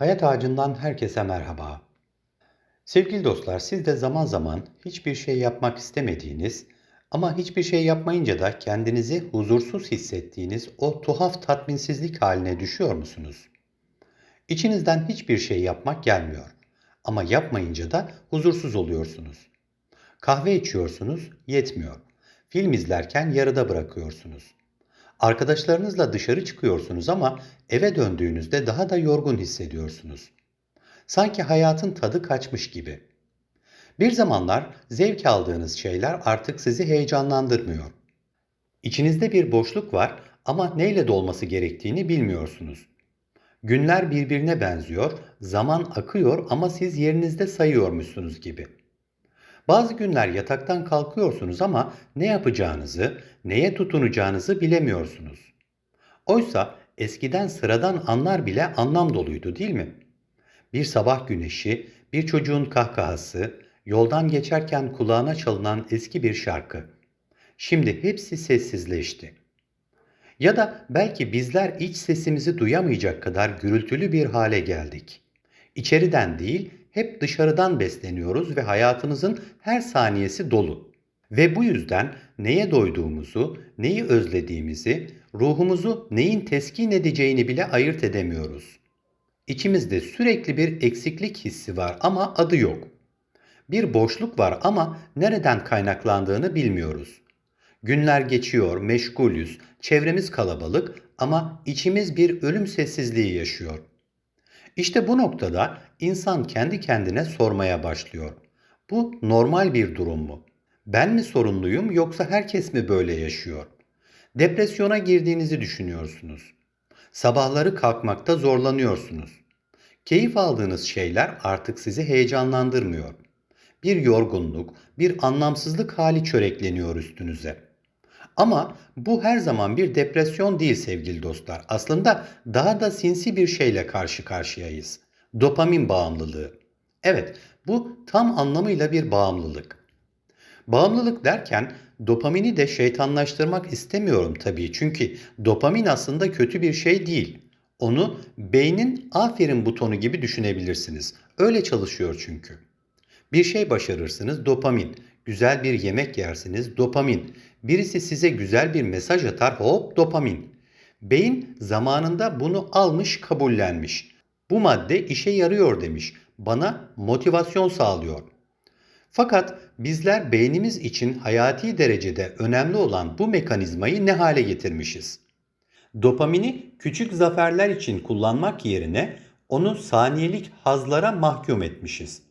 Hayat Ağacı'ndan herkese merhaba. Sevgili dostlar, siz de zaman zaman hiçbir şey yapmak istemediğiniz ama hiçbir şey yapmayınca da kendinizi huzursuz hissettiğiniz o tuhaf tatminsizlik haline düşüyor musunuz? İçinizden hiçbir şey yapmak gelmiyor ama yapmayınca da huzursuz oluyorsunuz. Kahve içiyorsunuz, yetmiyor. Film izlerken yarıda bırakıyorsunuz. Arkadaşlarınızla dışarı çıkıyorsunuz ama eve döndüğünüzde daha da yorgun hissediyorsunuz. Sanki hayatın tadı kaçmış gibi. Bir zamanlar zevk aldığınız şeyler artık sizi heyecanlandırmıyor. İçinizde bir boşluk var ama neyle dolması gerektiğini bilmiyorsunuz. Günler birbirine benziyor, zaman akıyor ama siz yerinizde sayıyormuşsunuz gibi. Bazı günler yataktan kalkıyorsunuz ama ne yapacağınızı, neye tutunacağınızı bilemiyorsunuz. Oysa eskiden sıradan anlar bile anlam doluydu değil mi? Bir sabah güneşi, bir çocuğun kahkahası, yoldan geçerken kulağına çalınan eski bir şarkı. Şimdi hepsi sessizleşti. Ya da belki bizler iç sesimizi duyamayacak kadar gürültülü bir hale geldik. İçeriden değil, hep dışarıdan besleniyoruz ve hayatımızın her saniyesi dolu. Ve bu yüzden neye doyduğumuzu, neyi özlediğimizi, ruhumuzu neyin teskin edeceğini bile ayırt edemiyoruz. İçimizde sürekli bir eksiklik hissi var ama adı yok. Bir boşluk var ama nereden kaynaklandığını bilmiyoruz. Günler geçiyor, meşgulüz, çevremiz kalabalık ama içimiz bir ölüm sessizliği yaşıyor. İşte bu noktada insan kendi kendine sormaya başlıyor. Bu normal bir durum mu? Ben mi sorumluyum yoksa herkes mi böyle yaşıyor? Depresyona girdiğinizi düşünüyorsunuz. Sabahları kalkmakta zorlanıyorsunuz. Keyif aldığınız şeyler artık sizi heyecanlandırmıyor. Bir yorgunluk, bir anlamsızlık hali çörekleniyor üstünüze. Ama bu her zaman bir depresyon değil sevgili dostlar. Aslında daha da sinsi bir şeyle karşı karşıyayız. Dopamin bağımlılığı. Evet, bu tam anlamıyla bir bağımlılık. Bağımlılık derken dopamini de şeytanlaştırmak istemiyorum tabii. Çünkü dopamin aslında kötü bir şey değil. Onu beynin aferin butonu gibi düşünebilirsiniz. Öyle çalışıyor çünkü. Bir şey başarırsınız dopamin. Güzel bir yemek yersiniz dopamin. Birisi size güzel bir mesaj atar hop dopamin. Beyin zamanında bunu almış kabullenmiş. Bu madde işe yarıyor demiş. Bana motivasyon sağlıyor. Fakat bizler beynimiz için hayati derecede önemli olan bu mekanizmayı ne hale getirmişiz? Dopamini küçük zaferler için kullanmak yerine onu saniyelik hazlara mahkum etmişiz.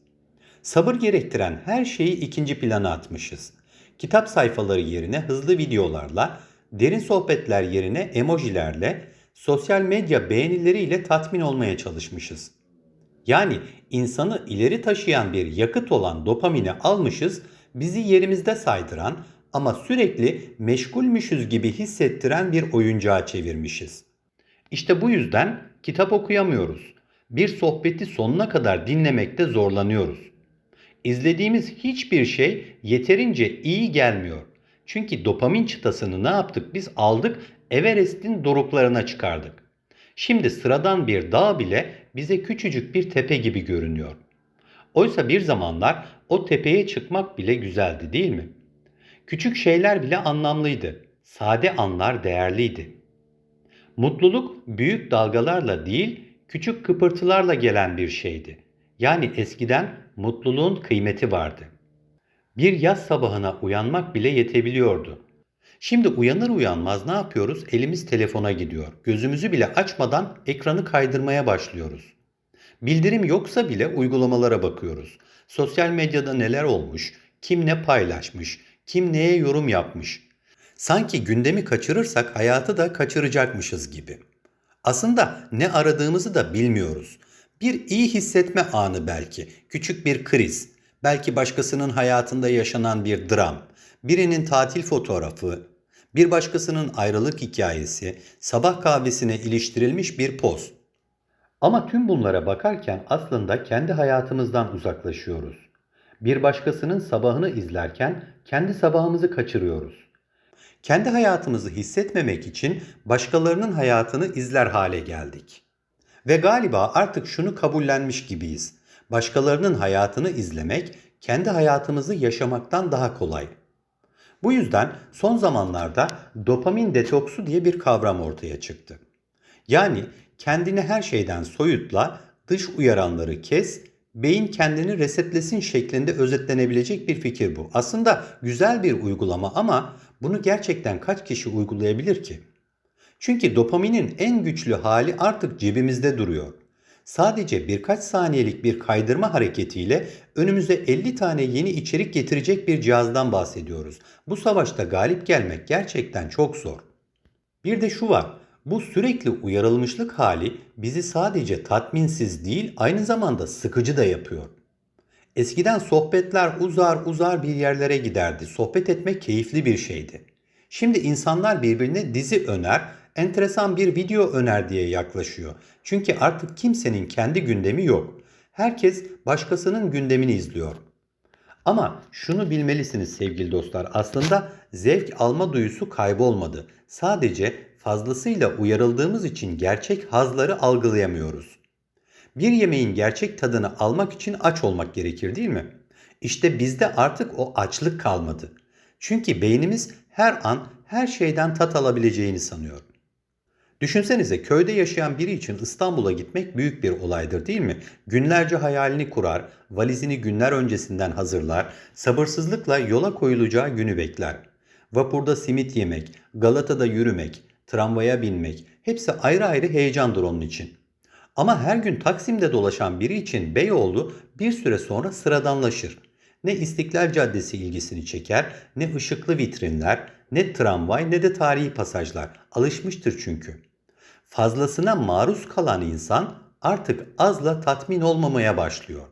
Sabır gerektiren her şeyi ikinci plana atmışız. Kitap sayfaları yerine hızlı videolarla, derin sohbetler yerine emojilerle, sosyal medya beğenileriyle tatmin olmaya çalışmışız. Yani insanı ileri taşıyan bir yakıt olan dopamini almışız, bizi yerimizde saydıran ama sürekli meşgulmüşüz gibi hissettiren bir oyuncağa çevirmişiz. İşte bu yüzden kitap okuyamıyoruz. Bir sohbeti sonuna kadar dinlemekte zorlanıyoruz. İzlediğimiz hiçbir şey yeterince iyi gelmiyor. Çünkü dopamin çıtasını ne yaptık? Biz aldık Everest'in doruklarına çıkardık. Şimdi sıradan bir dağ bile bize küçücük bir tepe gibi görünüyor. Oysa bir zamanlar o tepeye çıkmak bile güzeldi değil mi? Küçük şeyler bile anlamlıydı. Sade anlar değerliydi. Mutluluk büyük dalgalarla değil, küçük kıpırtılarla gelen bir şeydi. Yani eskiden mutluluğun kıymeti vardı. Bir yaz sabahına uyanmak bile yetebiliyordu. Şimdi uyanır uyanmaz ne yapıyoruz? Elimiz telefona gidiyor. Gözümüzü bile açmadan ekranı kaydırmaya başlıyoruz. Bildirim yoksa bile uygulamalara bakıyoruz. Sosyal medyada neler olmuş, kim ne paylaşmış, kim neye yorum yapmış. Sanki gündemi kaçırırsak hayatı da kaçıracakmışız gibi. Aslında ne aradığımızı da bilmiyoruz. Bir iyi hissetme anı belki, küçük bir kriz, belki başkasının hayatında yaşanan bir dram, birinin tatil fotoğrafı, bir başkasının ayrılık hikayesi, sabah kahvesine iliştirilmiş bir poz. Ama tüm bunlara bakarken aslında kendi hayatımızdan uzaklaşıyoruz. Bir başkasının sabahını izlerken kendi sabahımızı kaçırıyoruz. Kendi hayatımızı hissetmemek için başkalarının hayatını izler hale geldik. Ve galiba artık şunu kabullenmiş gibiyiz. Başkalarının hayatını izlemek kendi hayatımızı yaşamaktan daha kolay. Bu yüzden son zamanlarda dopamin detoksu diye bir kavram ortaya çıktı. Yani kendini her şeyden soyutla, dış uyaranları kes, beyin kendini resetlesin şeklinde özetlenebilecek bir fikir bu. Aslında güzel bir uygulama ama bunu gerçekten kaç kişi uygulayabilir ki? Çünkü dopaminin en güçlü hali artık cebimizde duruyor. Sadece birkaç saniyelik bir kaydırma hareketiyle önümüze 50 tane yeni içerik getirecek bir cihazdan bahsediyoruz. Bu savaşta galip gelmek gerçekten çok zor. Bir de şu var. Bu sürekli uyarılmışlık hali bizi sadece tatminsiz değil, aynı zamanda sıkıcı da yapıyor. Eskiden sohbetler uzar uzar bir yerlere giderdi. Sohbet etmek keyifli bir şeydi. Şimdi insanlar birbirine dizi öner, enteresan bir video öner diye yaklaşıyor. Çünkü artık kimsenin kendi gündemi yok. Herkes başkasının gündemini izliyor. Ama şunu bilmelisiniz sevgili dostlar. Aslında zevk alma duyusu kaybolmadı. Sadece fazlasıyla uyarıldığımız için gerçek hazları algılayamıyoruz. Bir yemeğin gerçek tadını almak için aç olmak gerekir değil mi? İşte bizde artık o açlık kalmadı. Çünkü beynimiz her an her şeyden tat alabileceğini sanıyor. Düşünsenize köyde yaşayan biri için İstanbul'a gitmek büyük bir olaydır değil mi? Günlerce hayalini kurar, valizini günler öncesinden hazırlar, sabırsızlıkla yola koyulacağı günü bekler. Vapurda simit yemek, Galata'da yürümek, tramvaya binmek hepsi ayrı ayrı heyecandır onun için. Ama her gün Taksim'de dolaşan biri için Beyoğlu bir süre sonra sıradanlaşır. Ne İstiklal Caddesi ilgisini çeker, ne ışıklı vitrinler, ne tramvay ne de tarihi pasajlar. Alışmıştır çünkü. Fazlasına maruz kalan insan artık azla tatmin olmamaya başlıyor.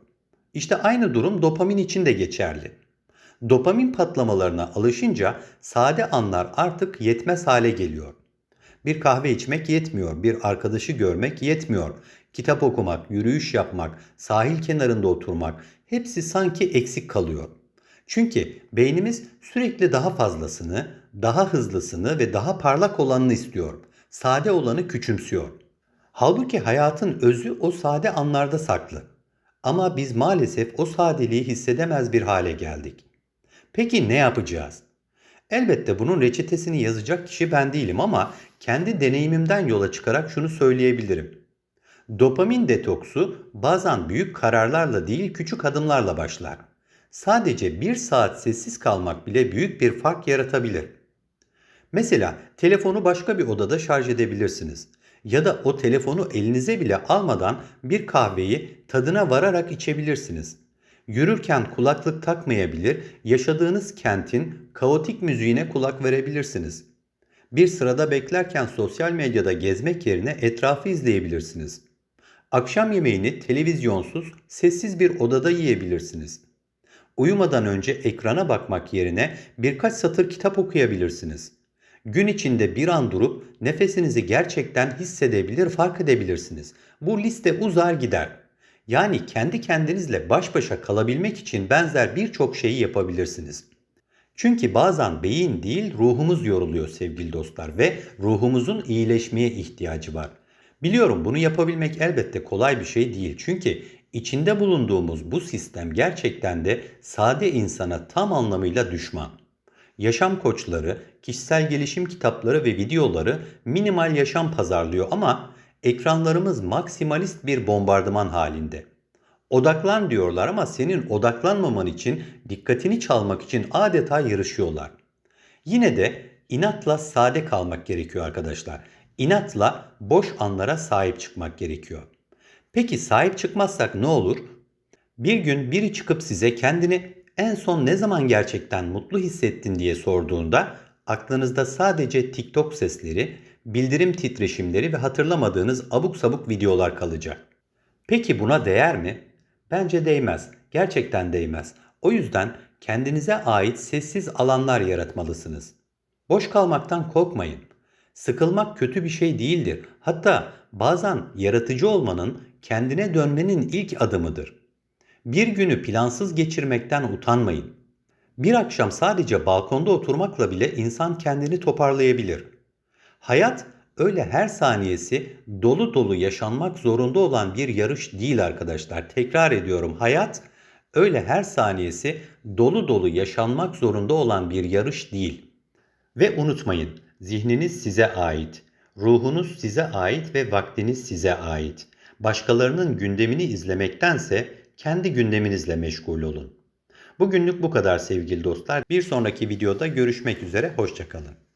İşte aynı durum dopamin için de geçerli. Dopamin patlamalarına alışınca sade anlar artık yetmez hale geliyor. Bir kahve içmek yetmiyor, bir arkadaşı görmek yetmiyor. Kitap okumak, yürüyüş yapmak, sahil kenarında oturmak hepsi sanki eksik kalıyor. Çünkü beynimiz sürekli daha fazlasını, daha hızlısını ve daha parlak olanını istiyor. Sade olanı küçümsüyor. Halbuki hayatın özü o sade anlarda saklı. Ama biz maalesef o sadeliği hissedemez bir hale geldik. Peki ne yapacağız? Elbette bunun reçetesini yazacak kişi ben değilim ama kendi deneyimimden yola çıkarak şunu söyleyebilirim. Dopamin detoksu bazen büyük kararlarla değil küçük adımlarla başlar. Sadece bir saat sessiz kalmak bile büyük bir fark yaratabilir. Mesela telefonu başka bir odada şarj edebilirsiniz. Ya da o telefonu elinize bile almadan bir kahveyi tadına vararak içebilirsiniz. Yürürken kulaklık takmayabilir, yaşadığınız kentin kaotik müziğine kulak verebilirsiniz. Bir sırada beklerken sosyal medyada gezmek yerine etrafı izleyebilirsiniz. Akşam yemeğini televizyonsuz, sessiz bir odada yiyebilirsiniz. Uyumadan önce ekrana bakmak yerine birkaç satır kitap okuyabilirsiniz. Gün içinde bir an durup nefesinizi gerçekten hissedebilir, fark edebilirsiniz. Bu liste uzar gider. Yani kendi kendinizle baş başa kalabilmek için benzer birçok şeyi yapabilirsiniz. Çünkü bazen beyin değil ruhumuz yoruluyor sevgili dostlar ve ruhumuzun iyileşmeye ihtiyacı var. Biliyorum bunu yapabilmek elbette kolay bir şey değil. Çünkü içinde bulunduğumuz bu sistem gerçekten de sade insana tam anlamıyla düşman. Yaşam koçları, kişisel gelişim kitapları ve videoları minimal yaşam pazarlıyor ama ekranlarımız maksimalist bir bombardıman halinde. Odaklan diyorlar ama senin odaklanmaman için, dikkatini çalmak için adeta yarışıyorlar. Yine de inatla sade kalmak gerekiyor arkadaşlar. İnatla boş anlara sahip çıkmak gerekiyor. Peki sahip çıkmazsak ne olur? Bir gün biri çıkıp size kendini en son ne zaman gerçekten mutlu hissettin diye sorduğunda aklınızda sadece TikTok sesleri, bildirim titreşimleri ve hatırlamadığınız abuk sabuk videolar kalacak. Peki buna değer mi? Bence değmez. Gerçekten değmez. O yüzden kendinize ait sessiz alanlar yaratmalısınız. Boş kalmaktan korkmayın. Sıkılmak kötü bir şey değildir. Hatta bazen yaratıcı olmanın kendine dönmenin ilk adımıdır. Bir günü plansız geçirmekten utanmayın. Bir akşam sadece balkonda oturmakla bile insan kendini toparlayabilir. Hayat öyle her saniyesi dolu dolu yaşanmak zorunda olan bir yarış değil arkadaşlar. Tekrar ediyorum hayat öyle her saniyesi dolu dolu yaşanmak zorunda olan bir yarış değil. Ve unutmayın zihniniz size ait, ruhunuz size ait ve vaktiniz size ait. Başkalarının gündemini izlemektense kendi gündeminizle meşgul olun. Bugünlük bu kadar sevgili dostlar. Bir sonraki videoda görüşmek üzere, hoşçakalın.